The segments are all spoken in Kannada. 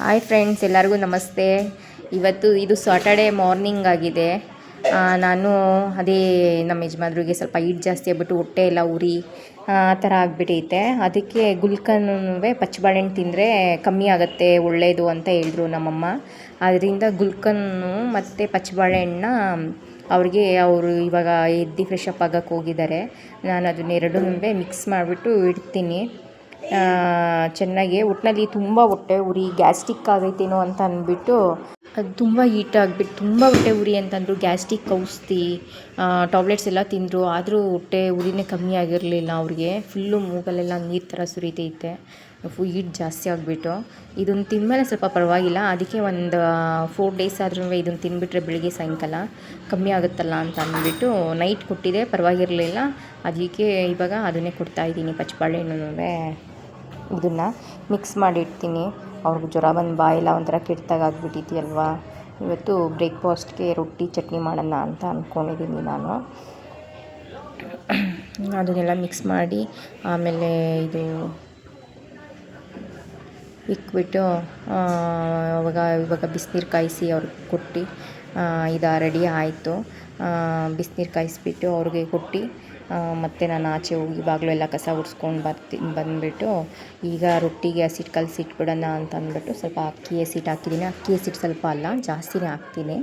ಹಾಯ್ ಫ್ರೆಂಡ್ಸ್ ಎಲ್ಲರಿಗೂ ನಮಸ್ತೆ. ಇವತ್ತು ಇದು ಸಾಟರ್ಡೆ ಮಾರ್ನಿಂಗ್ ಆಗಿದೆ. ನಾನು ಅದೇ ನಮ್ಮ ಯಜಮಾನ್ರಿಗೆ ಸ್ವಲ್ಪ ಹೀಟ್ ಜಾಸ್ತಿ ಆಗಿಬಿಟ್ಟು ಹೊಟ್ಟೆ ಎಲ್ಲ ಉರಿ, ಆ, ಥರ ಆಗಿಬಿಟ್ಟೈತೆ ಅದಕ್ಕೆ ಗುಲ್ಕನ್ವೇ ಪಚ್ಚಬಾಳೆಹಣ್ಣು ತಿಂದರೆ ಕಮ್ಮಿ ಆಗುತ್ತೆ ಒಳ್ಳೆಯದು ಅಂತ ಹೇಳಿದ್ರು ನಮ್ಮಮ್ಮ. ಅದರಿಂದ ಗುಲ್ಕನ್ನು ಮತ್ತು ಪಚ್ಚಬಾಳೆಹಣ್ಣನ್ನ ಅವ್ರಿಗೆ ಅವರು ಇವಾಗ ಎದ್ದು ಫ್ರೆಶ್ ಅಪ್ ಆಗಕ್ಕೆ ಹೋಗಿದ್ದಾರೆ. ನಾನು ಅದನ್ನೆರಡನ್ನೂ ಮಿಕ್ಸ್ ಮಾಡಿಬಿಟ್ಟು ಇಡ್ತೀನಿ. ಚೆನ್ನಾಗಿ ಒಟ್ಟಿನಲ್ಲಿ ತುಂಬ ಹೊಟ್ಟೆ ಉರಿ ಗ್ಯಾಸ್ಟಿಕ್ ಆಗೈತೇನೋ ಅಂತ ಅಂದ್ಬಿಟ್ಟು ಅದು ತುಂಬ ಹೀಟ್ ಆಗಿಬಿಟ್ಟು ತುಂಬ ಹೊಟ್ಟೆ ಉರಿ ಅಂತಂದರು ಗ್ಯಾಸ್ಟಿಕ್ ಔಷಧಿ ಟಾಬ್ಲೆಟ್ಸ್ ಎಲ್ಲ ತಿಂದರು, ಆದರೂ ಹೊಟ್ಟೆ ಉರಿನೇ ಕಮ್ಮಿ ಆಗಿರಲಿಲ್ಲ ಅವ್ರಿಗೆ. ಫುಲ್ಲು ಮೂಗಲ್ಲೆಲ್ಲ ನೀರು ಥರ ಸುರಿತೈತೆ. ಫುಲ್ ಹೀಟ್ ಜಾಸ್ತಿ ಆಗಿಬಿಟ್ಟು. ಇದನ್ನು ತಿಂದಮೇಲೆ ಸ್ವಲ್ಪ ಪರವಾಗಿಲ್ಲ. ಅದಕ್ಕೆ ಒಂದು ಫೋರ್ ಡೇಸ್ ಆದ್ರೂ ಇದನ್ನು ತಿಂದುಬಿಟ್ರೆ ಬೆಳಿಗ್ಗೆ ಸಾಯಂಕಾಲ ಕಮ್ಮಿ ಆಗುತ್ತಲ್ಲ ಅಂತ ಅಂದ್ಬಿಟ್ಟು ನೈಟ್ ಕೊಟ್ಟಿದೆ. ಪರವಾಗಿರಲಿಲ್ಲ. ಅದಕ್ಕೆ ಇವಾಗ ಅದನ್ನೇ ಕೊಡ್ತಾಯಿದ್ದೀನಿ ಪಚ್ಚಬಾಳೆಹಣ್ಣುವೆ ಇದನ್ನು ಮಿಕ್ಸ್ ಮಾಡಿಡ್ತೀನಿ. ಅವ್ರಿಗೆ ಜ್ವರ ಬಂದು ಬಾಯಿಲ್ಲ ಒಂಥರ ಆಗ್ಬಿಟ್ಟಿದೆಯಲ್ವಾ? ಇವತ್ತು ಬ್ರೇಕ್ಫಾಸ್ಟ್ಗೆ ರೊಟ್ಟಿ ಚಟ್ನಿ ಮಾಡೋಣ ಅಂತ ಅಂದ್ಕೊಂಡಿದ್ದೀನಿ ನಾನು. ಅದನ್ನೆಲ್ಲ ಮಿಕ್ಸ್ ಮಾಡಿ ಆಮೇಲೆ ಇದು ಇಕ್ಬಿಟ್ಟು ಅವಾಗ ಇವಾಗ ಬಿಸಿನೀರು ಕಾಯಿಸಿ ಅವ್ರಿಗೆ ಕೊಟ್ಟು ಇದು ರೆಡಿ ಆಯಿತು. ಬಿಸಿನೀರು ಕಾಯಿಸ್ಬಿಟ್ಟು ಅವ್ರಿಗೆ ಕೊಟ್ಟು ಮತ್ತೆ ನಾನು ಆಚೆ ಹೋಗಿ ಇವಾಗಲೂ ಎಲ್ಲ ಕಸ ಗುಡ್ಸ್ಕೊಂಡು ಬರ್ತಿ, ಬಂದುಬಿಟ್ಟು ಈಗ ರೊಟ್ಟಿಗೆ ಹಸಿಟ್ಟು ಕಲಸಿಟ್ಬಿಡೋಣ ಅಂತ ಅಂದ್ಬಿಟ್ಟು ಸ್ವಲ್ಪ ಅಕ್ಕಿ ಹಸಿಟ್ಟು ಹಾಕಿದ್ದೀನಿ ಅಕ್ಕಿ ಹಸಿಟ್ಟು ಸ್ವಲ್ಪ ಅಲ್ಲ, ಜಾಸ್ತಿನೇ ಹಾಕ್ತೀನಿ.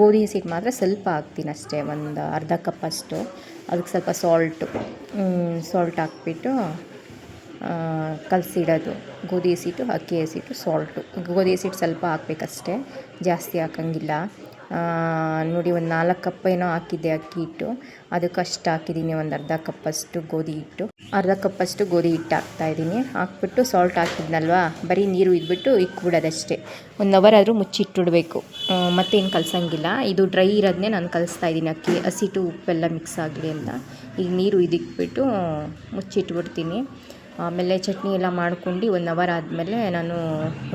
ಗೋಧಿ ಹಸಿಟ್ಟು ಮಾತ್ರ ಸ್ವಲ್ಪ ಹಾಕ್ತೀನಿ ಅಷ್ಟೇ, ಒಂದು ಅರ್ಧ ಕಪ್ ಅಷ್ಟು. ಅದಕ್ಕೆ ಸ್ವಲ್ಪ ಸಾಲ್ಟು ಸಾಲ್ಟ್ ಹಾಕ್ಬಿಟ್ಟು ಕಲಸಿಡೋದು. ಗೋಧಿ ಹಸಿಟ್ಟು ಅಕ್ಕಿ ಹಸಿಟ್ಟು ಸಾಲ್ಟು ಗೋಧಿ ಹಸಿಟ್ಟು ಸ್ವಲ್ಪ ಹಾಕ್ಬೇಕಷ್ಟೇ, ಜಾಸ್ತಿ ಹಾಕಂಗಿಲ್ಲ. ನೋಡಿ ಒಂದು ನಾಲ್ಕು ಕಪ್ ಏನೋ ಹಾಕಿದ್ದೆ ಅಕ್ಕಿ ಹಿಟ್ಟು. ಅದಕ್ಕೆ ಅಷ್ಟು ಹಾಕಿದ್ದೀನಿ ಒಂದು ಅರ್ಧ ಕಪ್ಪಷ್ಟು ಗೋಧಿ ಹಿಟ್ಟು. ಅರ್ಧ ಕಪ್ಪಷ್ಟು ಗೋಧಿ ಹಿಟ್ಟು ಹಾಕ್ತಾಯಿದ್ದೀನಿ ಹಾಕ್ಬಿಟ್ಟು ಸಾಲ್ಟ್ ಹಾಕಿದ್ನಲ್ವಾ? ಬರೀ ನೀರು ಇದ್ಬಿಟ್ಟು ಇಕ್ಬಿಡೋದಷ್ಟೇ. ಒಂದು ಅವರ್ ಆದರೂ ಮುಚ್ಚಿಟ್ಟಿಡಬೇಕು ಮತ್ತೇನು ಕಲಸಂಗಿಲ್ಲ. ಇದು ಡ್ರೈ ಇರೋದನ್ನೇ ನಾನು ಕಲಿಸ್ತಾ ಇದ್ದೀನಿ ಅಕ್ಕಿ. ಹಸಿಟ್ಟು ಉಪ್ಪೆಲ್ಲ ಮಿಕ್ಸ್ ಆಗಲಿ ಅಂತ. ಈಗ ನೀರು ಇದಿಕ್ಬಿಟ್ಟು ಮುಚ್ಚಿಟ್ಬಿಡ್ತೀನಿ. ಆಮೇಲೆ ಚಟ್ನಿ ಎಲ್ಲ ಮಾಡ್ಕೊಂಡು ಒನ್ ಅವರ್ ಆದಮೇಲೆ ನಾನು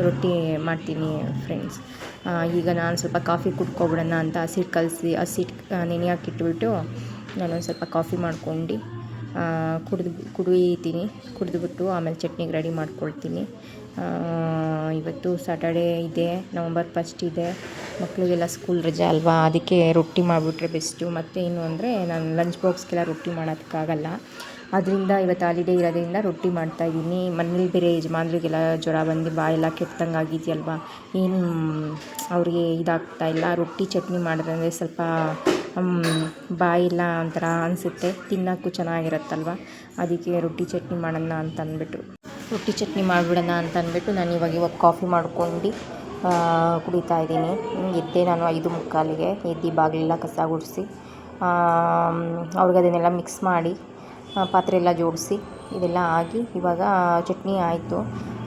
ರೊಟ್ಟಿ ಮಾಡ್ತೀನಿ ಫ್ರೆಂಡ್ಸ್ ಈಗ ನಾನು ಸ್ವಲ್ಪ ಕಾಫಿ ಕುಡ್ಕೊಬಿಡೋಣ ಅಂತ ಹಸಿಟ್ಟು ಕಲಸಿ ಹಸಿಟ್ಟು ನೆನೆ ಹಾಕಿಟ್ಬಿಟ್ಟು ನಾನೊಂದು ಸ್ವಲ್ಪ ಕಾಫಿ ಮಾಡ್ಕೊಂಡು ಕುಡಿದು ಕುಡಿತೀನಿ ಕುಡಿದ್ಬಿಟ್ಟು ಆಮೇಲೆ ಚಟ್ನಿಗೆ ರೆಡಿ ಮಾಡ್ಕೊಳ್ತೀನಿ. ಇವತ್ತು ಸ್ಯಾಟರ್ಡೇ ಇದೆ ನವಂಬರ್ ಫಸ್ಟ್ ಇದೆ. ಮಕ್ಕಳಿಗೆಲ್ಲ ಸ್ಕೂಲ್ ರಜೆ ಅಲ್ವಾ? ಅದಕ್ಕೆ ರೊಟ್ಟಿ ಮಾಡಿಬಿಟ್ರೆ ಬೆಸ್ಟು ಮತ್ತು ಇನ್ನು ಅಂದರೆ ನಾನು ಲಂಚ್ ಬಾಕ್ಸ್ಗೆಲ್ಲ ರೊಟ್ಟಿ ಮಾಡೋದಕ್ಕಾಗಲ್ಲ. ಅದರಿಂದ ಇವತ್ತು ಹಾಲಿಡೇ ಇರೋದ್ರಿಂದ ರೊಟ್ಟಿ ಮಾಡ್ತಾಯಿದ್ದೀನಿ ಮನೇಲಿ ಬೇರೆ ಯಜಮಾನ್ರಿಗೆಲ್ಲ ಜ್ವರ ಬಂದು ಬಾಯೆಲ್ಲ ಕೆಟ್ಟಂಗೆ ಆಗಿದೆಯಲ್ವ ಏನು ಅವ್ರಿಗೆ ಇದಾಗ್ತಾ ಇಲ್ಲ? ರೊಟ್ಟಿ ಚಟ್ನಿ ಮಾಡಿದ್ರೆ ಸ್ವಲ್ಪ ಬಾಯಿಲ್ಲ ಒಂಥರ ಅನಿಸುತ್ತೆ. ತಿನ್ನೋಕ್ಕೂ ಚೆನ್ನಾಗಿರುತ್ತಲ್ವ? ಅದಕ್ಕೆ ರೊಟ್ಟಿ ಚಟ್ನಿ ಮಾಡೋಣ ಅಂತ ಅಂದ್ಬಿಟ್ಟು. ರೊಟ್ಟಿ ಚಟ್ನಿ ಮಾಡಿಬಿಡೋಣ ಅಂತ ಅಂದ್ಬಿಟ್ಟು ನಾನು ಇವಾಗ ಇವಾಗ ಕಾಫಿ ಮಾಡ್ಕೊಂಡು ಕುಡಿತಾ ಇದ್ದೀನಿ. ಎದ್ದೆ ನಾನು ಐದು ಮುಕ್ಕಾಲಿಗೆ. ಎದ್ದು ಬಾಗಿಲೆಲ್ಲ ಕಸ ಗುಡಿಸಿ ಅವ್ರಿಗೆ ಅದನ್ನೆಲ್ಲ ಮಿಕ್ಸ್ ಮಾಡಿ ಪಾತ್ರೆ ಎಲ್ಲ ಜೋಡಿಸಿ ಇದೆಲ್ಲ ಆಗಿ ಇವಾಗ ಚಟ್ನಿ ಆಯಿತು.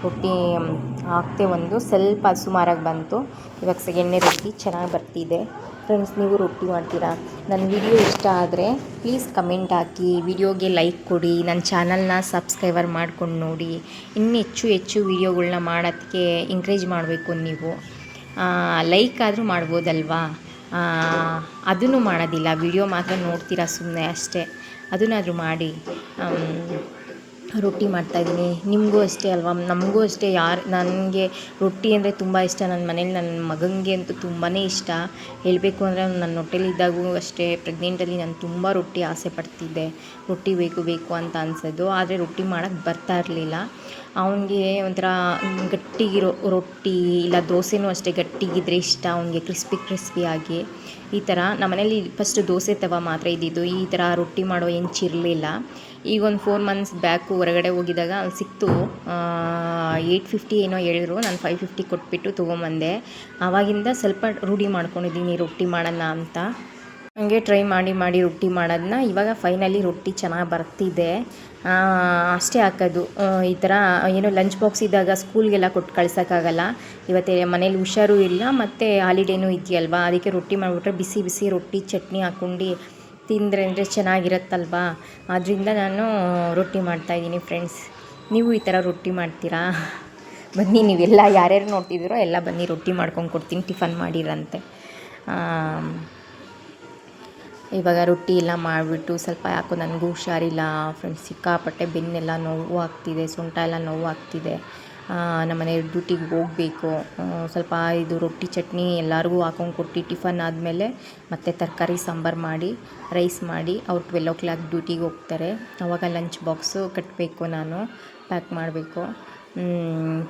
ರೊಟ್ಟಿ ಹಾಕ್ತೆ ಒಂದು ಸ್ವಲ್ಪ ಸುಮಾರಾಗಿ ಬಂತು. ಇವಾಗ ಎಣ್ಣೆ ರೊಟ್ಟಿ ಚೆನ್ನಾಗಿ ಬರ್ತಿದೆ. ಫ್ರೆಂಡ್ಸ್ ನೀವು ರೊಟ್ಟಿ ಮಾಡ್ತೀರಾ? ನನ್ನ ವಿಡಿಯೋ ಇಷ್ಟ ಆದರೆ ಪ್ಲೀಸ್ ಕಮೆಂಟ್ ಹಾಕಿ. ವಿಡಿಯೋಗೆ ಲೈಕ್ ಕೊಡಿ. ನನ್ನ ಚಾನಲ್ನ ಸಬ್ಸ್ಕ್ರೈಬರ್ ಮಾಡ್ಕೊಂಡು ನೋಡಿ. ಇನ್ನೆಚ್ಚು ಹೆಚ್ಚು ಹೆಚ್ಚು ವಿಡಿಯೋಗಳ್ನ ಮಾಡೋದಕ್ಕೆ ಎಂಕರೇಜ್ ಮಾಡಬೇಕು ನೀವು. ಲೈಕ್ ಆದರೂ ಮಾಡ್ಬೋದಲ್ವಾ? ಅದನ್ನು ಮಾಡೋದಿಲ್ಲ. ವಿಡಿಯೋ ಮಾತ್ರ ನೋಡ್ತೀರಾ ಸುಮ್ಮನೆ ಅಷ್ಟೇ. ಅದನ್ನಾದರೂ ಮಾಡಿ ರೊಟ್ಟಿ ಮಾಡ್ತಾಯಿದ್ದೀನಿ. ನಿಮಗೂ ಅಷ್ಟೇ ಅಲ್ವಾ? ನಮಗೂ ಅಷ್ಟೇ ಯಾರು, ನನಗೆ ರೊಟ್ಟಿ ಅಂದರೆ ತುಂಬ ಇಷ್ಟ. ನನ್ನ ಮನೇಲಿ ನನ್ನ ಮಗನಿಗೆ ಅಂತೂ ತುಂಬಾ ಇಷ್ಟ. ಹೇಳಬೇಕು ಅಂದರೆ ನನ್ನ ಹೊಟ್ಟೆಲಿದ್ದಾಗೂ ಅಷ್ಟೇ ಪ್ರೆಗ್ನೆಂಟಲ್ಲಿ ನಾನು ತುಂಬ ರೊಟ್ಟಿ ಆಸೆ ಪಡ್ತಿದ್ದೆ. ರೊಟ್ಟಿ ಬೇಕು ಬೇಕು ಅಂತ ಅನ್ಸೋದು. ಆದರೆ ರೊಟ್ಟಿ ಮಾಡೋಕ್ಕೆ ಬರ್ತಾ ಇರಲಿಲ್ಲ. ಅವನಿಗೆ ಒಂಥರ ಗಟ್ಟಿಗಿರೋ ರೊಟ್ಟಿ ಇಲ್ಲ ದೋಸೆನೂ ಅಷ್ಟೇ ಗಟ್ಟಿಗಿದ್ರೆ ಇಷ್ಟ. ಅವನಿಗೆ ಕ್ರಿಸ್ಪಿ ಕ್ರಿಸ್ಪಿಯಾಗಿ ಈ ಥರ ನಮ್ಮನೇಲಿ ಫಸ್ಟ್ ದೋಸೆ ತವ ಮಾತ್ರ ಇದ್ದಿದ್ದು. ಈ ಥರ ರೊಟ್ಟಿ ಮಾಡೋ ಹೆಂಚಿರಲಿಲ್ಲ ಈಗ ಒಂದು ಫೋರ್ ಮಂತ್ಸ್ ಬ್ಯಾಕು ಹೊರಗಡೆ ಹೋಗಿದಾಗ ಅಲ್ಲಿ ಸಿಕ್ತು. ಏಯ್ಟ್ ಫಿಫ್ಟಿ ಏನೋ ಹೇಳಿದ್ರು. ನಾನು ಫೈವ್ ಫಿಫ್ಟಿ ಕೊಟ್ಬಿಟ್ಟು ತೊಗೊಂಬಂದೆ. ಆವಾಗಿಂದ ಸ್ವಲ್ಪ ರೂಢಿ ಮಾಡ್ಕೊಂಡಿದ್ದೀನಿ, ರೊಟ್ಟಿ ಮಾಡೋಣ ಅಂತ. ಹಂಗೆ ಟ್ರೈ ಮಾಡಿ ಮಾಡಿ ರೊಟ್ಟಿ ಮಾಡೋದನ್ನ ಇವಾಗ ಫೈನಲಿ ರೊಟ್ಟಿ ಚೆನ್ನಾಗಿ ಬರ್ತಿದೆ. ಅಷ್ಟೇ ಹಾಕೋದು. ಈ ಥರ ಏನೋ ಲಂಚ್ ಬಾಕ್ಸ್ ಇದ್ದಾಗ ಸ್ಕೂಲ್ಗೆಲ್ಲ ಕೊಟ್ಟು ಕಳ್ಸೋಕ್ಕಾಗಲ್ಲ. ಇವತ್ತೆ ಮನೇಲಿ ಹುಷಾರು ಇಲ್ಲ, ಮತ್ತು ಹಾಲಿಡೇನೂ ಇದೆಯಲ್ವಾ? ಅದಕ್ಕೆ ರೊಟ್ಟಿ ಮಾಡಿಬಿಟ್ರೆ ಬಿಸಿ ಬಿಸಿ ರೊಟ್ಟಿ, ಚಟ್ನಿ ಹಾಕ್ಕೊಂಡು ತಿಂದರೆ ಅಂದರೆ ಚೆನ್ನಾಗಿರತ್ತಲ್ವಾ? ಆದ್ದರಿಂದ ನಾನು ರೊಟ್ಟಿ ಮಾಡ್ತಾಯಿದ್ದೀನಿ ಫ್ರೆಂಡ್ಸ್ ನೀವು ಈ ಥರ ರೊಟ್ಟಿ ಮಾಡ್ತೀರಾ? ಬನ್ನಿ, ನೀವೆಲ್ಲ ಯಾರ್ಯಾರು ನೋಡ್ತಿದ್ದೀರೋ ಎಲ್ಲ ಬನ್ನಿ, ರೊಟ್ಟಿ ಮಾಡ್ಕೊಂಡು ಕೊಡ್ತೀನಿ, ಟಿಫನ್ ಮಾಡಿರಂತೆ. ಇವಾಗ ರೊಟ್ಟಿ ಎಲ್ಲ ಮಾಡಿಬಿಟ್ಟು ಸ್ವಲ್ಪ ಯಾಕೋ ನನಗೂ ಹುಷಾರಿಲ್ಲ ಫ್ರೆಂಡ್ಸ್ ಸಿಕ್ಕಾಪಟ್ಟೆ ಬೆನ್ನೆಲ್ಲ ನೋವು ಆಗ್ತಿದೆ, ಸೊಂಟ ಎಲ್ಲ ನೋವು ಆಗ್ತಿದೆ. ನಮ್ಮನೆ ಡ್ಯೂಟಿಗೆ ಹೋಗಬೇಕು. ಸ್ವಲ್ಪ ಇದು ರೊಟ್ಟಿ ಚಟ್ನಿ ಎಲ್ಲರಿಗೂ ಹಾಕೊಂಡು ಕೊಟ್ಟು ಟಿಫನ್ ಆದಮೇಲೆ ಮತ್ತೆ ತರಕಾರಿ, ಸಾಂಬಾರು ಮಾಡಿ, ರೈಸ್ ಮಾಡಿ ಅವ್ರು ಟ್ವೆಲ್ ಓ ಕ್ಲಾಕ್ ಡ್ಯೂಟಿಗೆ ಹೋಗ್ತಾರೆ. ಆವಾಗ ಲಂಚ್ ಬಾಕ್ಸು ಕಟ್ಟಬೇಕು ನಾನು ಪ್ಯಾಕ್ ಮಾಡಬೇಕು.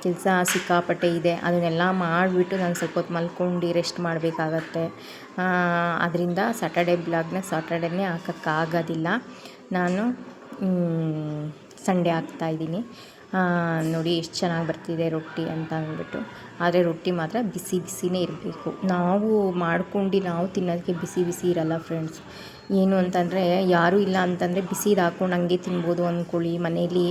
ಕೆಲಸ ಸಿಕ್ಕಾಪಟ್ಟೆ ಇದೆ. ಅದನ್ನೆಲ್ಲ ಮಾಡಿಬಿಟ್ಟು ನಾನು ಸ್ವಲ್ಪ ಹೊತ್ತು ಮಲ್ಕೊಂಡು ರೆಸ್ಟ್ ಮಾಡಬೇಕಾಗತ್ತೆ. ಅದರಿಂದ ಸಾಟರ್ಡೆ ಬ್ಲಾಗ್ನ ಸಾಟರ್ಡೇನೇ ಹಾಕೋಕ್ಕಾಗೋದಿಲ್ಲ ನಾನು ಸಂಡೇ ಹಾಕ್ತಾಯಿದ್ದೀನಿ ನೋಡಿ ಎಷ್ಟು ಚೆನ್ನಾಗಿ ಬರ್ತಿದೆ ರೊಟ್ಟಿ ಅಂತ ಅಂದ್ಬಿಟ್ಟು. ಆದರೆ ರೊಟ್ಟಿ ಮಾತ್ರ ಬಿಸಿ ಬಿಸಿನೇ ಇರಬೇಕು. ನಾವು ಮಾಡ್ಕೊಂಡು ನಾವು ತಿನ್ನೋದಕ್ಕೆ ಬಿಸಿ ಬಿಸಿ ಇರಲ್ಲ ಫ್ರೆಂಡ್ಸ್ ಏನು ಅಂತಂದರೆ, ಯಾರೂ ಇಲ್ಲ ಅಂತಂದರೆ ಬಿಸಿದು ಹಾಕ್ಕೊಂಡು ಹಂಗೆ ತಿನ್ಬೋದು ಅಂದ್ಕೊಳ್ಳಿ ಮನೇಲಿ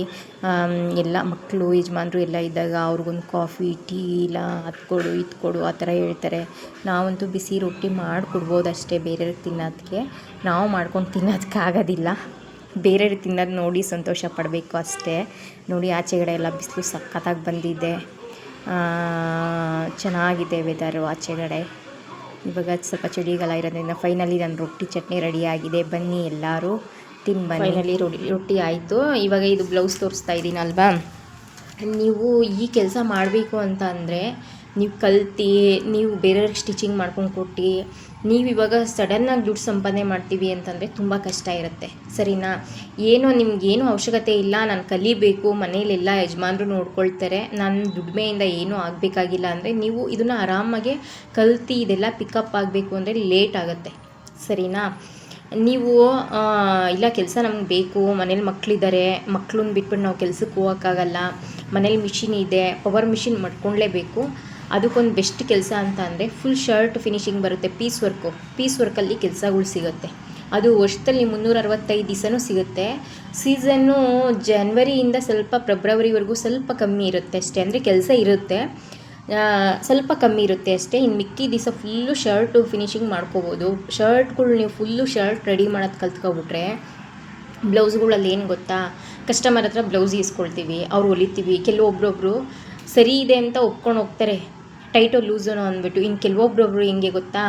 ಎಲ್ಲ ಮಕ್ಕಳು ಯಜಮಾನರು ಎಲ್ಲ ಇದ್ದಾಗ ಅವ್ರಿಗೊಂದು ಕಾಫಿ ಟೀ ಇಲ್ಲ ಹತ್ಕೊಡು ಇತ್ಕೊಡು ಆ ಥರ ಹೇಳ್ತಾರೆ. ನಾವಂತೂ ಬಿಸಿ ರೊಟ್ಟಿ ಮಾಡಿಕೊಡ್ಬೋದು ಅಷ್ಟೇ ಬೇರೆಯವ್ರಿಗೆ ತಿನ್ನೋದಕ್ಕೆ. ನಾವು ಮಾಡ್ಕೊಂಡು ತಿನ್ನೋದಕ್ಕೆ ಬೇರೆಯವ್ರಿಗೆ ತಿನ್ನೋದು ನೋಡಿ ಸಂತೋಷ ಪಡಬೇಕು ಅಷ್ಟೇ. ನೋಡಿ ಆಚೆಗಡೆ ಎಲ್ಲ ಬಿಸಿಲು ಸಖತ್ತಾಗಿ ಬಂದಿದೆ. ಚೆನ್ನಾಗಿದೆ ವೆದರು ಆಚೆಗಡೆ. ಇವಾಗ ಸ್ವಲ್ಪ ಚಳಿಗಾಲ ಇರೋದ್ರಿಂದ ಫೈನಲಿ ನನ್ನ ರೊಟ್ಟಿ ಚಟ್ನಿ ರೆಡಿಯಾಗಿದೆ ಬನ್ನಿ ಎಲ್ಲರೂ. ತಿನ್ ಬನ್ನಿ. ಫೈನಲಿ ರೊಟ್ಟಿ. ರೊಟ್ಟಿ ಆಯಿತು. ಇವಾಗ ಇದು ಬ್ಲೌಸ್ ತೋರಿಸ್ತಾ ಇದ್ದೀನಲ್ವಾ ನೀವು ಈ ಕೆಲಸ ಮಾಡಬೇಕು ಅಂತ ಅಂದರೆ ನೀವು ಕಲ್ತು, ನೀವು ಬೇರೆಯವ್ರಿಗೆ ಸ್ಟಿಚಿಂಗ್ ಮಾಡ್ಕೊಂಡು ಕೊಟ್ಟು, ನೀವು ಇವಾಗ ಸಡನ್ನಾಗಿ ದುಡ್ಡು ಸಂಪಾದನೆ ಮಾಡ್ತೀವಿ ಅಂತಂದರೆ ತುಂಬ ಕಷ್ಟ ಇರುತ್ತೆ. ಸರಿನಾ? ಏನೋ ನಿಮ್ಗೇನು ಅವಶ್ಯಕತೆ ಇಲ್ಲ, ನಾನು ಕಲಿಬೇಕು ಮನೇಲೆಲ್ಲ ಯಜಮಾನರು ನೋಡ್ಕೊಳ್ತಾರೆ, ನಾನು ದುಡಿಮೆಯಿಂದ ಏನೂ ಆಗಬೇಕಾಗಿಲ್ಲ ಅಂದರೆ ನೀವು ಇದನ್ನು ಆರಾಮಾಗಿ ಕಲ್ತು ಇದೆಲ್ಲ ಪಿಕಪ್ ಆಗಬೇಕು ಅಂದರೆ ಲೇಟ್ ಆಗುತ್ತೆ. ಸರಿನಾ? ನೀವು ಇಲ್ಲ ಕೆಲಸ ನಮ್ಗೆ ಬೇಕು, ಮನೇಲಿ ಮಕ್ಕಳಿದ್ದಾರೆ ಮಕ್ಳನ್ನ ಬಿಟ್ಬಿಟ್ಟು ನಾವು ಕೆಲಸಕ್ಕೆ ಹೋಗೋಕ್ಕಾಗಲ್ಲ, ಮನೇಲಿ ಮಿಷಿನ್ ಇದೆ ಪವರ್ ಮಿಷಿನ್ ಮಾಡ್ಕೊಳ್ಳೇಬೇಕು ಅದಕ್ಕೊಂದು ಬೆಸ್ಟ್ ಕೆಲಸ ಅಂತ ಅಂದರೆ ಫುಲ್ ಶರ್ಟ್ ಫಿನಿಶಿಂಗ್ ಬರುತ್ತೆ ಪೀಸ್ ವರ್ಕು ಪೀಸ್ ವರ್ಕಲ್ಲಿ ಕೆಲಸಗಳು ಸಿಗುತ್ತೆ. ಅದು ವರ್ಷದಲ್ಲಿ ಮುನ್ನೂರ ಅರವತ್ತೈದು ದಿವಸನೂ ಸಿಗುತ್ತೆ ಸೀಸನ್ನು ಜನ್ವರಿಯಿಂದ ಸ್ವಲ್ಪ ಫೆಬ್ರವರಿವರೆಗೂ ಸ್ವಲ್ಪ ಕಮ್ಮಿ ಇರುತ್ತೆ ಅಷ್ಟೇ. ಅಂದರೆ ಕೆಲಸ ಇರುತ್ತೆ. ಸ್ವಲ್ಪ ಕಮ್ಮಿ ಇರುತ್ತೆ ಅಷ್ಟೇ. ಇನ್ನು ಮಿಕ್ಕಿ ದಿವಸ ಫುಲ್ಲು ಶರ್ಟು ಫಿನಿಶಿಂಗ್ ಮಾಡ್ಕೋಬೋದು. ಶರ್ಟ್ಗಳು ನೀವು ಫುಲ್ಲು ಶರ್ಟ್ ರೆಡಿ ಮಾಡೋದು ಕಲ್ತ್ಕೊಬಿಟ್ರೆ ಬ್ಲೌಸ್ಗಳಲ್ಲಿ ಏನು ಗೊತ್ತಾ? ಕಸ್ಟಮರ್ ಹತ್ರ ಬ್ಲೌಸ್ ಈಸ್ಕೊಳ್ತೀವಿ, ಅವ್ರು ಹೊಲಿತೀವಿ. ಕೆಲವೊಬ್ರೊಬ್ರು ಸರಿ ಇದೆ ಅಂತ ಒಪ್ಕೊಂಡು ಹೋಗ್ತಾರೆ. ಟೈಟೋ ಲೂಸನೋ ಅಂದ್ಬಿಟ್ಟು ಇನ್ನು ಕೆಲವೊಬ್ರೊಬ್ರು ಹೆಂಗೆ ಗೊತ್ತಾ?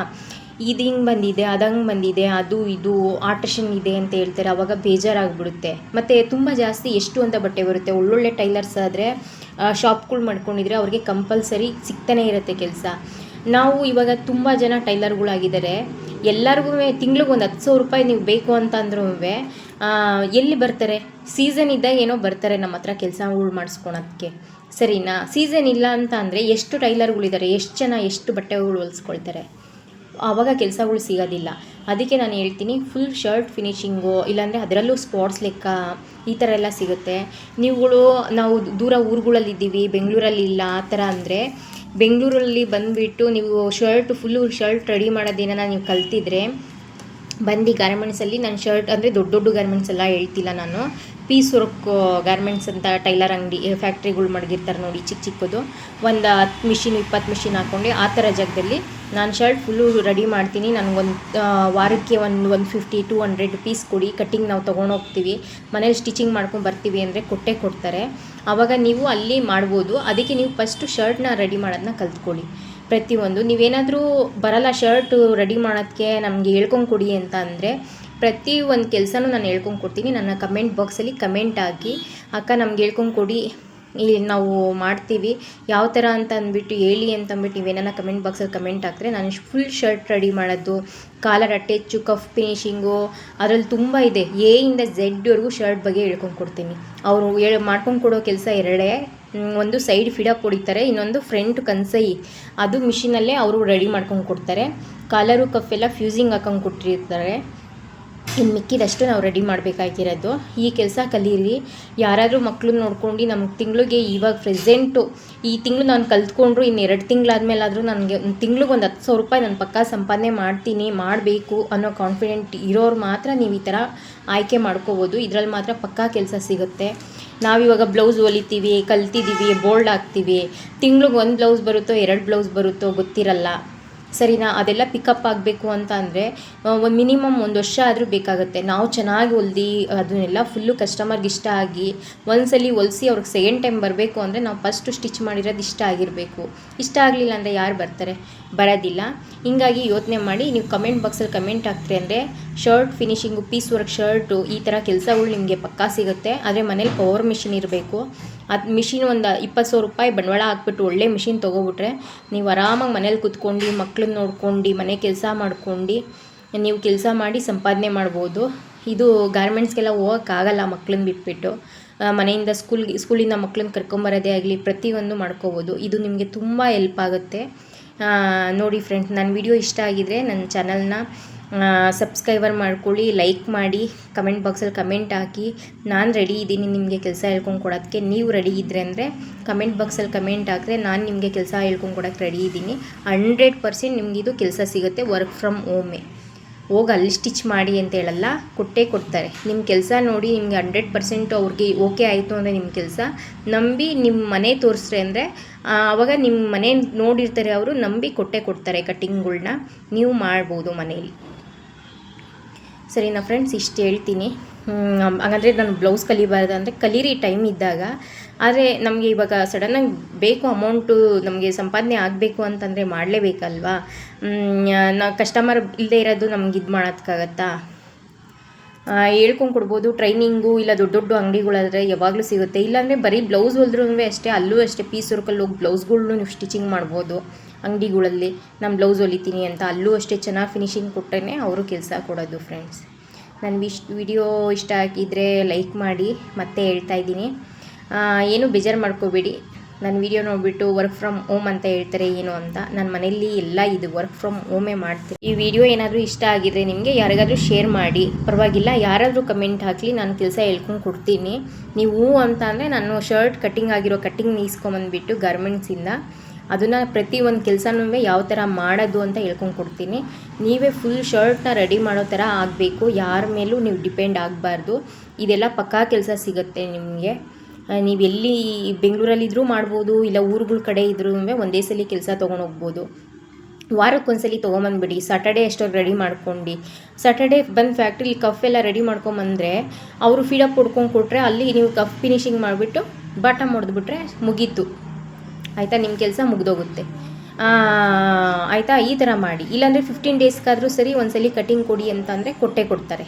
ಇದು ಹಿಂಗೆ ಬಂದಿದೆ, ಅದು ಹಂಗೆ ಬಂದಿದೆ, ಅದು ಇದು, ಆಲ್ಟ್ರೇಷನ್ ಇದೆ ಅಂತ ಹೇಳ್ತಾರೆ, ಅವಾಗ ಬೇಜಾರಾಗ್ಬಿಡುತ್ತೆ. ಮತ್ತು ತುಂಬ ಜಾಸ್ತಿ ಎಷ್ಟು ಅಂತ ಬಟ್ಟೆ ಬರುತ್ತೆ. ಒಳ್ಳೊಳ್ಳೆ ಟೈಲರ್ಸ್ ಆದರೆ ಶಾಪ್ಗಳು ಮಾಡ್ಕೊಂಡಿದ್ರೆ ಅವ್ರಿಗೆ ಕಂಪಲ್ಸರಿ ಸಿಗ್ತಾನೆ ಇರುತ್ತೆ ಕೆಲಸ. ನಾವು ಇವಾಗ ತುಂಬ ಜನ ಟೈಲರ್ಗಳಾಗಿದ್ದಾರೆ. ಎಲ್ಲರಿಗೂ ತಿಂಗ್ಳಿಗೆ ಒಂದು ಹತ್ತು ಸಾವಿರ ರೂಪಾಯಿ ನೀವು ಬೇಕು ಅಂತ ಅಂದ್ರೂ ಎಲ್ಲಿ ಬರ್ತಾರೆ? ಸೀಸನ್ ಇದ್ದಾಗ ಏನೋ ಬರ್ತಾರೆ ನಮ್ಮ ಹತ್ರ ಕೆಲಸಗಳು ಮಾಡಿಸ್ಕೊಳೋದಕ್ಕೆ ಸರಿನಾ? ಸೀಸನ್ ಇಲ್ಲ ಅಂತ ಅಂದರೆ ಎಷ್ಟು ಟೈಲರ್ಗಳಿದ್ದಾರೆ ಎಷ್ಟು ಜನ ಎಷ್ಟು ಬಟ್ಟೆಗಳು ಹೊಲಿಸ್ಕೊಳ್ತಾರೆ? ಆವಾಗ ಕೆಲಸಗಳು ಸಿಗೋದಿಲ್ಲ. ಅದಕ್ಕೆ ನಾನು ಹೇಳ್ತೀನಿ ಫುಲ್ ಶರ್ಟ್ ಫಿನಿಶಿಂಗು ಇಲ್ಲಾಂದರೆ ಅದರಲ್ಲೂ ಸ್ಪಾಟ್ಸ್ ಲೆಕ್ಕ, ಈ ಥರ ಎಲ್ಲ ಸಿಗುತ್ತೆ. ನೀವುಗಳು, ನಾವು ದೂರ ಊರುಗಳಲ್ಲಿದ್ದೀವಿ, ಬೆಂಗಳೂರಲ್ಲಿ ಇಲ್ಲ, ಆ ಥರ ಅಂದರೆ ಬೆಂಗಳೂರಲ್ಲಿ ಬಂದುಬಿಟ್ಟು ನೀವು ಶರ್ಟ್ ಫುಲ್ಲು ಶರ್ಟ್ ರೆಡಿ ಮಾಡೋದೇನ ನೀವು ಕಲ್ತಿದ್ರೆ, ಬಂದು ಗಾರ್ಮೆಂಟ್ಸಲ್ಲಿ ನಾನು ಶರ್ಟ್ ಅಂದರೆ ದೊಡ್ಡ ದೊಡ್ಡ ಗಾರ್ಮೆಂಟ್ಸ್ ಎಲ್ಲ ಹೇಳ್ತಿಲ್ಲ ನಾನು. ಪೀಸ್ ವರ್ಕ್ ಗಾರ್ಮೆಂಟ್ಸ್ ಅಂತ ಟೈಲರ್ ಅಂಗಡಿ ಫ್ಯಾಕ್ಟ್ರಿಗಳು ಮಡಗಿರ್ತಾರೆ ನೋಡಿ ಚಿಕ್ಕ ಚಿಕ್ಕದು. ಒಂದು ಹತ್ತು ಮಿಷಿನ್ ಇಪ್ಪತ್ತು ಮಿಷಿನ್ ಹಾಕ್ಕೊಂಡು ಆ ಥರ ಜಾಗದಲ್ಲಿ ನಾನು ಶರ್ಟ್ ಫುಲ್ಲು ರೆಡಿ ಮಾಡ್ತೀನಿ. ನನಗೊಂದು ವಾರಕ್ಕೆ ಒಂದು ಒಂದು ಫಿಫ್ಟಿ ಟು ಹಂಡ್ರೆಡ್ ಪೀಸ್ ಕೊಡಿ. ಕಟ್ಟಿಂಗ್ ನಾವು ತೊಗೊಂಡೋಗ್ತೀವಿ ಮನೇಲಿ ಸ್ಟಿಚಿಂಗ್ ಮಾಡ್ಕೊಂಡು ಬರ್ತೀವಿ ಅಂದರೆ ಕೊಟ್ಟೆ ಕೊಡ್ತಾರೆ. ಆವಾಗ ನೀವು ಅಲ್ಲಿ ಮಾಡ್ಬೋದು. ಅದಕ್ಕೆ ನೀವು ಫಸ್ಟು ಶರ್ಟ್ನ ರೆಡಿ ಮಾಡೋದನ್ನ ಕಲ್ತ್ಕೊಳ್ಳಿ. ಪ್ರತಿಯೊಂದು. ನೀವೇನಾದರೂ ಬರಲ್ಲ ಶರ್ಟು ರೆಡಿ ಮಾಡೋದಕ್ಕೆ ನಮಗೆ ಹೇಳ್ಕೊಂಡು ಕೊಡಿ ಅಂತ ಅಂದರೆ ಪ್ರತಿ ಒಂದು ಕೆಲಸನೂ ನಾನು ಹೇಳ್ಕೊಂಡು ಕೊಡ್ತೀನಿ. ನನ್ನ ಕಮೆಂಟ್ ಬಾಕ್ಸಲ್ಲಿ ಕಮೆಂಟ್ ಹಾಕಿ. ಅಕ್ಕ ನಮ್ಗೆ ಹೇಳ್ಕೊಂಡು ಕೊಡಿ. ಇಲ್ಲಿ ನಾವು ಮಾಡ್ತೀವಿ. ಯಾವ ಥರ ಅಂತ ಅಂದ್ಬಿಟ್ಟು ಹೇಳಿ ಅಂತ ಅಂದ್ಬಿಟ್ಟು ನೀವೇನ ಕಮೆಂಟ್ ಬಾಕ್ಸಲ್ಲಿ ಕಮೆಂಟ್ ಹಾಕಿದ್ರೆ ನಾನು ಫುಲ್ ಶರ್ಟ್ ರೆಡಿ ಮಾಡೋದು. ಕಾಲರ್ ಅಟ್ಯಾಚು ಕಫ್ ಫಿನಿಷಿಂಗು ಅದರಲ್ಲಿ ತುಂಬ ಇದೆ. ಎ ಇಂದ ಝೆಡ್ವರೆಗೂ ಶರ್ಟ್ ಬಗ್ಗೆ ಹೇಳ್ಕೊಂಡು ಕೊಡ್ತೀನಿ. ಅವರು ಹೇಳಿ ಮಾಡ್ಕೊಂಡು ಕೊಡೋ ಕೆಲಸ ಎರಡೇ. ಒಂದು ಸೈಡ್ ಫಿಡಪ್ ಹೊಡಿತಾರೆ, ಇನ್ನೊಂದು ಫ್ರಂಟ್ ಕನ್ಸೈ. ಅದು ಮಿಷಿನಲ್ಲೇ ಅವರು ರೆಡಿ ಮಾಡ್ಕೊಂಡು ಕೊಡ್ತಾರೆ. ಕಾಲರು ಕಫ್ ಎಲ್ಲ ಫ್ಯೂಸಿಂಗ್ ಹಾಕೊಂಡು ಕೊಟ್ಟಿರ್ತಾರೆ. ಇನ್ನು ಮಿಕ್ಕಿದಷ್ಟು ನಾವು ರೆಡಿ ಮಾಡಬೇಕಾಗಿರೋದು. ಈ ಕೆಲಸ ಕಲೀರಿ. ಯಾರಾದರೂ ಮಕ್ಕಳು ನೋಡ್ಕೊಂಡು ನಮ್ಗೆ ತಿಂಗಳಿಗೆ ಇವಾಗ ಪ್ರೆಸೆಂಟು ಈ ತಿಂಗಳು ನಾನು ಕಲ್ತ್ಕೊಂಡ್ರು ಇನ್ನು ಎರಡು ತಿಂಗಳಾದ್ಮೇಲಾದರೂ ನನಗೆ ಒಂದು ತಿಂಗ್ಳಿಗೆ ಒಂದು ಹತ್ತು ಸಾವಿರ ರೂಪಾಯಿ ನಾನು ಪಕ್ಕ ಸಂಪಾದನೆ ಮಾಡ್ತೀನಿ, ಮಾಡಬೇಕು ಅನ್ನೋ ಕಾನ್ಫಿಡೆಂಟ್ ಇರೋರು ಮಾತ್ರ ನೀವು ಈ ಥರ ಆಯ್ಕೆ ಮಾಡ್ಕೋಬೋದು. ಇದರಲ್ಲಿ ಮಾತ್ರ ಪಕ್ಕಾ ಕೆಲಸ ಸಿಗುತ್ತೆ. ನಾವಿವಾಗ ಬ್ಲೌಸ್ ಹೊಲಿತೀವಿ ಕಲ್ತಿದ್ದೀವಿ ಬೋಲ್ಡ್ ಹಾಕ್ತೀವಿ. ತಿಂಗ್ಳಿಗೆ ಒಂದು ಬ್ಲೌಸ್ ಬರುತ್ತೋ, ಎರಡು ಬ್ಲೌಸ್ ಬರುತ್ತೋ ಗೊತ್ತಿರಲ್ಲ. ಸರಿನಾ ಅದೆಲ್ಲ ಪಿಕಪ್ ಆಗಬೇಕು ಅಂತ ಅಂದರೆ ಒಂದು ಮಿನಿಮಮ್ ಒಂದು ವರ್ಷ ಆದರೂ ಬೇಕಾಗುತ್ತೆ. ನಾವು ಚೆನ್ನಾಗಿ ಹೊಲ್ದು, ಅದನ್ನೆಲ್ಲ ಫುಲ್ಲು ಕಸ್ಟಮರ್ಗೆ ಇಷ್ಟ ಆಗಿ, ಒಂದ್ಸಲಿ ಹೊಲ್ಸಿ ಅವ್ರಿಗೆ ಸೆಕೆಂಡ್ ಟೈಮ್ ಬರಬೇಕು ಅಂದರೆ ನಾವು ಫಸ್ಟು ಸ್ಟಿಚ್ ಮಾಡಿರೋದು ಇಷ್ಟ ಆಗಿರಬೇಕು. ಇಷ್ಟ ಆಗಲಿಲ್ಲ ಅಂದರೆ ಯಾರು ಬರ್ತಾರೆ? ಬರೋದಿಲ್ಲ. ಹಿಂಗಾಗಿ ಯೋಚನೆ ಮಾಡಿ, ನೀವು ಕಮೆಂಟ್ ಬಾಕ್ಸಲ್ಲಿ ಕಮೆಂಟ್ ಹಾಕ್ತೀರಿ ಅಂದರೆ shirt finishing piece work shirt ಈ ಥರ ಕೆಲಸಗಳು ನಿಮಗೆ ಪಕ್ಕಾ ಸಿಗುತ್ತೆ. ಆದರೆ ಮನೇಲಿ ಪವರ್ ಮಿಷಿನ್ ಇರಬೇಕು. ಅದು ಮಿಷಿನ್ ಒಂದು ಇಪ್ಪತ್ತು ಸಾವಿರ ರೂಪಾಯಿ ಬಂಡವಾಳ ಹಾಕ್ಬಿಟ್ಟು ಒಳ್ಳೆ ಮಿಷಿನ್ ತೊಗೊಬಿಟ್ರೆ ನೀವು ಆರಾಮಾಗಿ ಮನೇಲಿ ಕುತ್ಕೊಂಡು ಮಕ್ಳನ್ನ ನೋಡ್ಕೊಂಡು, ಮನೆ ಕೆಲಸ ಮಾಡ್ಕೊಂಡು, ನೀವು ಕೆಲಸ ಮಾಡಿ ಸಂಪಾದನೆ ಮಾಡ್ಬೋದು. ಇದು ಗಾರ್ಮೆಂಟ್ಸ್ಗೆಲ್ಲ ಹೋಗೋಕ್ಕಾಗಲ್ಲ ಮಕ್ಳನ್ನ ಬಿಟ್ಬಿಟ್ಟು. ಮನೆಯಿಂದ ಸ್ಕೂಲ್ಗೆ ಸ್ಕೂಲಿಂದ ಮಕ್ಳನ್ನ ಕರ್ಕೊಂಬರೋದೇ ಆಗಲಿ ಪ್ರತಿಯೊಂದು ಮಾಡ್ಕೋಬೋದು. ಇದು ನಿಮಗೆ ತುಂಬ ಹೆಲ್ಪ್ ಆಗುತ್ತೆ. ನೋಡಿ ಫ್ರೆಂಡ್ಸ್ ನನ್ನ ವಿಡಿಯೋ ಇಷ್ಟ ಆಗಿದ್ದರೆ ನನ್ನ ಚಾನಲ್ನ ಸಬ್ಸ್ಕ್ರೈಬರ್ ಮಾಡ್ಕೊಳ್ಳಿ ಲೈಕ್ ಮಾಡಿ ಕಮೆಂಟ್ ಬಾಕ್ಸಲ್ಲಿ ಕಮೆಂಟ್ ಹಾಕಿ. ನಾನು ರೆಡಿ ಇದ್ದೀನಿ ನಿಮಗೆ ಕೆಲಸ ಹೇಳ್ಕೊಂಡು ಕೊಡೋದಕ್ಕೆ ನೀವು ರೆಡಿ ಇದ್ದರೆ ಅಂದರೆ ಕಮೆಂಟ್ ಬಾಕ್ಸಲ್ಲಿ ಕಮೆಂಟ್ ಹಾಕಿದ್ರೆ ನಾನು ನಿಮಗೆ ಕೆಲಸ ಹೇಳ್ಕೊಂಡು ಕೊಡೋಕ್ಕೆ ರೆಡಿ ಇದ್ದೀನಿ. ಹಂಡ್ರೆಡ್ ಪರ್ಸೆಂಟ್ ಇದು ಕೆಲಸ ಸಿಗುತ್ತೆ ವರ್ಕ್ ಫ್ರಮ್ ಓಮೆ ಹೋಗಿ ಅಲ್ಲಿ ಸ್ಟಿಚ್ ಮಾಡಿ ಅಂತ ಹೇಳಲ್ಲ, ಕೊಟ್ಟೇ ಕೊಡ್ತಾರೆ. ನಿಮ್ಮ ಕೆಲಸ ನೋಡಿ ನಿಮಗೆ ಹಂಡ್ರೆಡ್ ಪರ್ಸೆಂಟ್ ಅವ್ರಿಗೆ ಓಕೆ ಆಯಿತು ಅಂದರೆ ನಿಮ್ಮ ಕೆಲಸ. ನಂಬಿ ನಿಮ್ಮ ಮನೆ ತೋರಿಸ್ರೆ ಅಂದರೆ ಆವಾಗ ನಿಮ್ಮ ಮನೆ ನೋಡಿರ್ತಾರೆ ಅವರು, ನಂಬಿ ಕೊಟ್ಟೇ ಕೊಡ್ತಾರೆ ಕಟ್ಟಿಂಗ್ಗಳ್ನ ನೀವು ಮಾಡ್ಬೋದು ಮನೇಲಿ. ಸರಿನಾ ಫ್ರೆಂಡ್ಸ್ ಇಷ್ಟು ಹೇಳ್ತೀನಿ. ಹಾಗಾದರೆ ನಾನು ಬ್ಲೌಸ್ ಕಲಿಬಾರ್ದು ಅಂದರೆ ಕಲೀರಿ ಟೈಮ್ ಇದ್ದಾಗ. ಆದರೆ ನಮಗೆ ಇವಾಗ ಸಡನ್ನಾಗಿ ಬೇಕು ಅಮೌಂಟು ನಮಗೆ ಸಂಪಾದನೆ ಆಗಬೇಕು ಅಂತಂದರೆ ಮಾಡಲೇಬೇಕಲ್ವಾ? ನಾ ಕಸ್ಟಮರ್ ಇಲ್ಲದೆ ಇರೋದು ನಮ್ಗೆ ಇದು ಮಾಡೋದಕ್ಕಾಗತ್ತಾ ಹೇಳ್ಕೊಂಡು ಕೊಡ್ಬೋದು ಟ್ರೈನಿಂಗು ಇಲ್ಲ ದೊಡ್ಡ ದೊಡ್ಡ ಅಂಗಡಿಗಳಾದರೆ ಯಾವಾಗಲೂ ಸಿಗುತ್ತೆ. ಇಲ್ಲಾಂದರೆ ಬರೀ ಬ್ಲೌಸ್ ಹೊಲಿದ್ರೂ ಅಷ್ಟೇ, ಅಲ್ಲೂ ಅಷ್ಟೇ, ಪೀಸ್ ವರ್ಕಲ್ಲಿ ಹೋಗಿ ಬ್ಲೌಸ್ಗಳ್ನು ನೀವು ಸ್ಟಿಚಿಂಗ್ ಮಾಡ್ಬೋದು. ಅಂಗಡಿಗಳಲ್ಲಿ ನಾನು ಬ್ಲೌಸ್ ಹೊಲಿತೀನಿ ಅಂತ ಅಲ್ಲೂ ಅಷ್ಟೇ ಚೆನ್ನಾಗಿ ಫಿನಿಶಿಂಗ್ ಕೊಟ್ಟೇ ಅವರು ಕೆಲಸ ಕೊಡೋದು ಫ್ರೆಂಡ್ಸ್ ನನ್ನ ವಿಶ್ ವಿಡಿಯೋ ಇಷ್ಟ ಆಗಿದ್ದರೆ ಲೈಕ್ ಮಾಡಿ ಮತ್ತೆ ಹೇಳ್ತಾ ಇದ್ದೀನಿ. ಏನು ಬೇಜಾರು ಮಾಡ್ಕೋಬೇಡಿ. ನನ್ನ ವಿಡಿಯೋ ನೋಡಿಬಿಟ್ಟು ವರ್ಕ್ ಫ್ರಮ್ ಹೋಮ್ ಅಂತ ಹೇಳ್ತಾರೆ ಏನು ಅಂತ. ನನ್ನ ಮನೆಯಲ್ಲಿ ಎಲ್ಲ ಇದು ವರ್ಕ್ ಫ್ರಮ್ ಹೋಮೇ ಮಾಡ್ತೀನಿ. ಈ ವಿಡಿಯೋ ಏನಾದರೂ ಇಷ್ಟ ಆಗಿದ್ರೆ ನಿಮಗೆ ಯಾರಿಗಾದರೂ ಶೇರ್ ಮಾಡಿ. ಪರವಾಗಿಲ್ಲ, ಯಾರಾದರೂ ಕಮೆಂಟ್ ಹಾಕಲಿ, ನಾನು ಕೆಲಸ ಹೇಳ್ಕೊಂಡು ಕೊಡ್ತೀನಿ. ನೀವು ಅಂತ ಅಂದರೆ ನಾನು ಶರ್ಟ್ ಕಟ್ಟಿಂಗ್ ಆಗಿರೋ ಕಟ್ಟಿಂಗ್ ನೀಸ್ಕೊಂಬಂದ್ಬಿಟ್ಟು ಗಾರ್ಮೆಂಟ್ಸಿಂದ ಅದನ್ನು ಪ್ರತಿ ಒಂದು ಕೆಲಸನೂ ಯಾವ ಥರ ಮಾಡೋದು ಅಂತ ಹೇಳ್ಕೊಂಡು ಕೊಡ್ತೀನಿ. ನೀವೇ ಫುಲ್ ಶರ್ಟ್ನ ರೆಡಿ ಮಾಡೋ ಥರ ಆಗಬೇಕು. ಯಾರ ಮೇಲೂ ನೀವು ಡಿಪೆಂಡ್ ಆಗಬಾರ್ದು. ಇದೆಲ್ಲ ಪಕ್ಕಾ ಕೆಲಸ ಸಿಗುತ್ತೆ ನಿಮಗೆ. ನೀವು ಎಲ್ಲಿ ಬೆಂಗಳೂರಲ್ಲಿದ್ದರೂ ಮಾಡ್ಬೋದು, ಇಲ್ಲ ಊರುಗಳ ಕಡೆ ಇದ್ರೂ ಒಂದೇ ಸಲ ಕೆಲಸ ತೊಗೊಂಡು ಹೋಗ್ಬೋದು. ವಾರಕ್ಕೊಂದ್ಸಲಿ ತೊಗೊಂಬಂದ್ಬಿಡಿ. ಸಾಟರ್ಡೇ ಅಷ್ಟೊಂದು ರೆಡಿ ಮಾಡ್ಕೊಂಡು. ಸಾಟರ್ಡೇ ಬಂದು ಫ್ಯಾಕ್ಟ್ರಿಲಿ ಕಫ್ ಎಲ್ಲ ರೆಡಿ ಮಾಡ್ಕೊಂಬಂದರೆ ಅವರು ಫೀಡಪ್ ಕೊಡ್ಕೊಂಡು ಕೊಟ್ಟರೆ ಅಲ್ಲಿ ನೀವು ಕಫ್ ಫಿನಿಶಿಂಗ್ ಮಾಡಿಬಿಟ್ಟು ಬಾಟಮ್ ಹೊಡೆದ್ಬಿಟ್ರೆ ಮುಗೀತು. ಆಯಿತಾ? ನಿಮ್ಮ ಕೆಲಸ ಮುಗ್ದೋಗುತ್ತೆ. ಆಯಿತಾ? ಈ ಥರ ಮಾಡಿ. ಇಲ್ಲಾಂದರೆ ಫಿಫ್ಟೀನ್ ಡೇಸ್ಗಾದರೂ ಸರಿ ಒಂದ್ಸಲಿ ಕಟಿಂಗ್ ಕೊಡಿ ಅಂತಂದರೆ ಕೊಟ್ಟೆ ಕೊಡ್ತಾರೆ.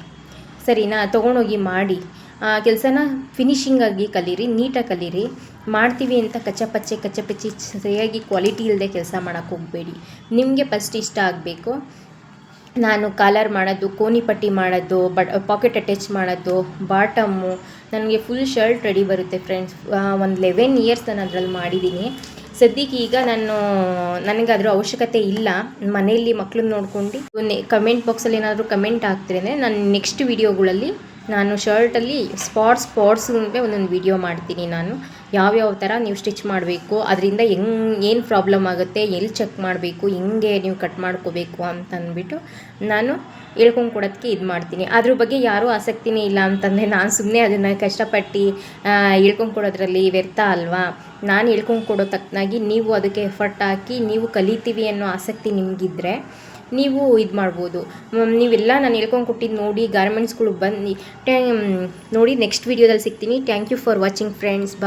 ಸರಿನಾ? ತೊಗೊಂಡೋಗಿ ಮಾಡಿ. ಕೆಲಸನ ಫಿನಿಷಿಂಗಾಗಿ ಕಲೀರಿ ನೀಟಾಗಿ ಕಲೀರಿ. ಮಾಡ್ತೀವಿ ಅಂತ ಕಚ್ಚಪಚ್ಚೆ ಕಚ್ಚಪಚ್ಚೆ, ಸರಿಯಾಗಿ ಕ್ವಾಲಿಟಿ ಇಲ್ಲದೆ ಕೆಲಸ ಮಾಡೋಕ್ಕೆ ಹೋಗಬೇಡಿ. ನಿಮಗೆ ಫಸ್ಟ್ ಇಷ್ಟ ಆಗಬೇಕು. ನಾನು ಕಾಲರ್ ಮಾಡೋದು, ಕೋನಿ ಪಟ್ಟಿ ಮಾಡೋದು, ಬಟ್ ಪಾಕೆಟ್ ಅಟ್ಯಾಚ್ ಮಾಡೋದು ಬಾಟಮ್ಮು ನನಗೆ ಫುಲ್ ಶರ್ಟ್ ರೆಡಿ ಬರುತ್ತೆ ಫ್ರೆಂಡ್ಸ್ ಒಂದು ಲೆವೆನ್ ಇಯರ್ಸ್ ನಾನು ಅದರಲ್ಲಿ ಮಾಡಿದ್ದೀನಿ ಸದ್ಯಕ್ಕೆ ಈಗ ನಾನು ನನಗೆ ಅದರ ಅವಶ್ಯಕತೆ ಇಲ್ಲ. ಮನೆಯಲ್ಲಿ ಮಕ್ಕಳನ್ನ ನೋಡ್ಕೊಂಡು ಕಮೆಂಟ್ ಬಾಕ್ಸಲ್ಲಿ ಏನಾದರೂ ಕಮೆಂಟ್ ಹಾಕ್ತಿರೇ ನಾನು ನೆಕ್ಸ್ಟ್ ವೀಡಿಯೋಗಳಲ್ಲಿ ನಾನು ಶರ್ಟಲ್ಲಿ ಸ್ಪಾಟ್ಸ್ ಸ್ಪಾಟ್ಸ್ ಒಂದೊಂದು ವಿಡಿಯೋ ಮಾಡ್ತೀನಿ ನಾನು. ಯಾವ್ಯಾವ ಥರ ನೀವು ಸ್ಟಿಚ್ ಮಾಡಬೇಕು, ಅದರಿಂದ ಹೆಂಗ್, ಏನು ಪ್ರಾಬ್ಲಮ್ ಆಗುತ್ತೆ, ಎಲ್ಲಿ ಚೆಕ್ ಮಾಡಬೇಕು, ಹೆಂಗೆ ನೀವು ಕಟ್ ಮಾಡ್ಕೋಬೇಕು ಅಂತ ಅಂದ್ಬಿಟ್ಟು ನಾನು ಹೇಳ್ಕೊಂಡು ಕೊಡೋದಕ್ಕೆ ಇದು ಮಾಡ್ತೀನಿ. ಅದ್ರ ಬಗ್ಗೆ ಯಾರೂ ಆಸಕ್ತಿನೇ ಇಲ್ಲ ಅಂತಂದರೆ ನಾನು ಸುಮ್ಮನೆ ಅದನ್ನು ಕಷ್ಟಪಟ್ಟು ಹೇಳ್ಕೊಂಡು ಕೊಡೋದ್ರಲ್ಲಿ ವ್ಯರ್ಥ ಅಲ್ವಾ? ನಾನು ಹೇಳ್ಕೊಂಡು ಕೊಡೋ ತಕ್ಕನಾಗಿ ನೀವು ಅದಕ್ಕೆ ಎಫರ್ಟ್ ಹಾಕಿ ನೀವು ಕಲಿತೀವಿ ಅನ್ನೋ ಆಸಕ್ತಿ ನಿಮಗಿದ್ರೆ ನೀವು ಇದು ಮಾಡ್ಬೋದು. ನೀವೆಲ್ಲ ನಾನು ಹೇಳ್ಕೊಂಡು ಕೊಟ್ಟಿದ್ದು ನೋಡಿ ಗಾರ್ಮೆಂಟ್ಸ್ಗಳು ಬಂದು ನೋಡಿ ನೆಕ್ಸ್ಟ್ ವೀಡಿಯೋದಲ್ಲಿ ಸಿಗ್ತೀನಿ. Thank you for watching friends ಬಾ